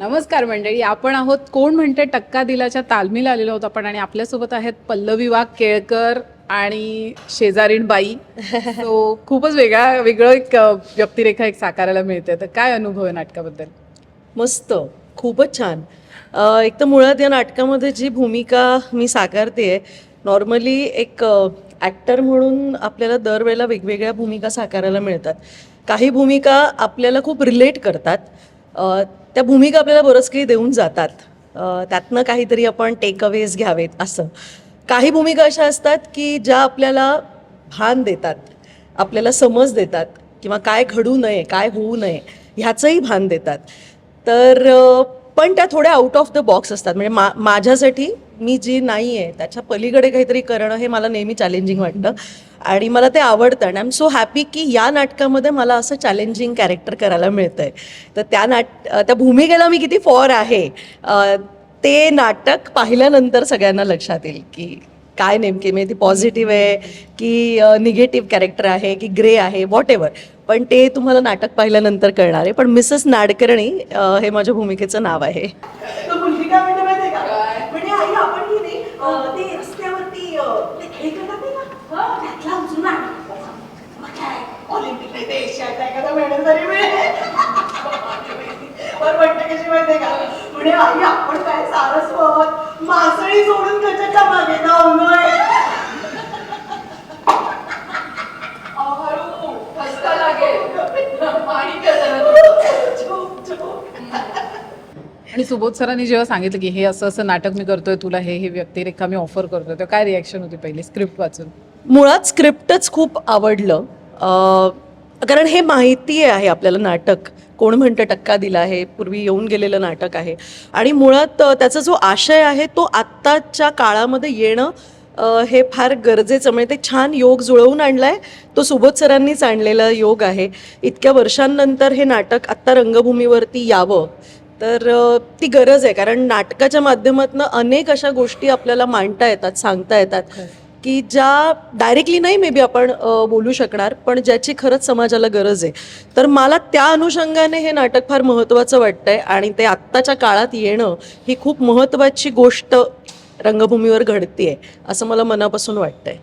नमस्कार मंडळी आपण आहोत कोण म्हणते टक्का दिलाच्या तालमीला आलेलो आहोत आपण आणि आपल्यासोबत आहेत पल्लवी वाघ केळकर आणि शेजारीण बाई. तो खूपच वेगळा वेगळं एक व्यक्तिरेखा एक साकारायला मिळते. तर काय अनुभव आहे नाटकाबद्दल? मस्त. खूपच छान. एक तर मुळात या नाटकामध्ये जी भूमिका मी साकारते नॉर्मली एक ॲक्टर म्हणून आपल्याला दरवेळेला वेगवेगळ्या भूमिका साकारायला मिळतात. काही भूमिका आपल्याला खूप रिलेट करतात. त्या भूमिका आपल्याला बरंच काही देऊन जातात. त्यातनं काहीतरी आपण टेक अवेज घ्यावेत असं. काही भूमिका अशा असतात की ज्या आपल्याला भान देतात आपल्याला समज देतात किंवा काय घडू नये काय होऊ नये ह्याचंही भान देतात. तर पण त्या थोड्या आउट ऑफ द बॉक्स असतात. म्हणजे मा माझ्यासाठी मी जी नाही आहे त्याच्या पलीकडे काहीतरी करणं हे मला नेहमी चॅलेंजिंग वाटतं. आणि मला ते आवडतं. आणि आय एम सो हॅपी की या नाटकामध्ये मला असं चॅलेंजिंग कॅरेक्टर करायला मिळतं आहे तर त्या नाट त्या भूमिकेला मी किती फॉर आहे. ते नाटक पाहिल्यानंतर सगळ्यांना लक्षात येईल की काय नेमके म्हणजे ती पॉझिटिव्ह आहे की निगेटिव्ह कॅरेक्टर आहे की ग्रे आहे व्हॉट एव्हर पण ते तुम्हाला नाटक पाहिल्यानंतर कळणार आहे. पण मिसेस नाडकर्णी हे माझ्या भूमिकेचं नाव आहे. आपण की नाही अं, ते रस्त्यावरती अं, ते खेळ खेळतात नाही का त्यातला उचलून आण. मग काय पण म्हणते कशी का? म्हणे आई आपण काय मासळी सोडून त्याच्यामागे. आणि सुबोध सरांनी जेव्हा सांगितलं की हे असं असं नाटक मी करतोय तुला हे हे व्यक्तिरेखा मी ऑफर करतोय तेव्हा काय रिॲक्शन होती पहिली? स्क्रिप्ट वाचून. मुळात स्क्रिप्टच खूप आवडलं. अ, कारण हे माहिती आहे आपल्याला नाटक. कोण म्हणतं टक्का दिला आहे पूर्वी येऊन गेलेलं नाटक आहे. आणि मुळात त्याचा जो आशय आहे तो आत्ताच्या काळामध्ये येणं हे फार गरजेचं. म्हणजे ते छान योग जुळवून आणला आहे तो सुबोध सरांनीच आणलेला योग आहे. इतक्या वर्षांनंतर हे नाटक आत्ता रंगभूमीवरती यावं. तर ती गरज आहे. कारण नाटकाच्या माध्यमातून अनेक अशा गोष्टी आपल्याला मांडता येतात सांगता येतात. की ज्या डायरेक्टली नाही मे बी आपण बोलू शकणार पण ज्याची खरंच समाजाला गरज आहे. तर मला त्या अनुषंगाने हे नाटक फार महत्त्वाचं वाटतंय आणि ते आत्ताच्या काळात येणं ही खूप महत्त्वाची गोष्ट रंगभूमीवर घडतीये असं मला मनापासून वाटतंय.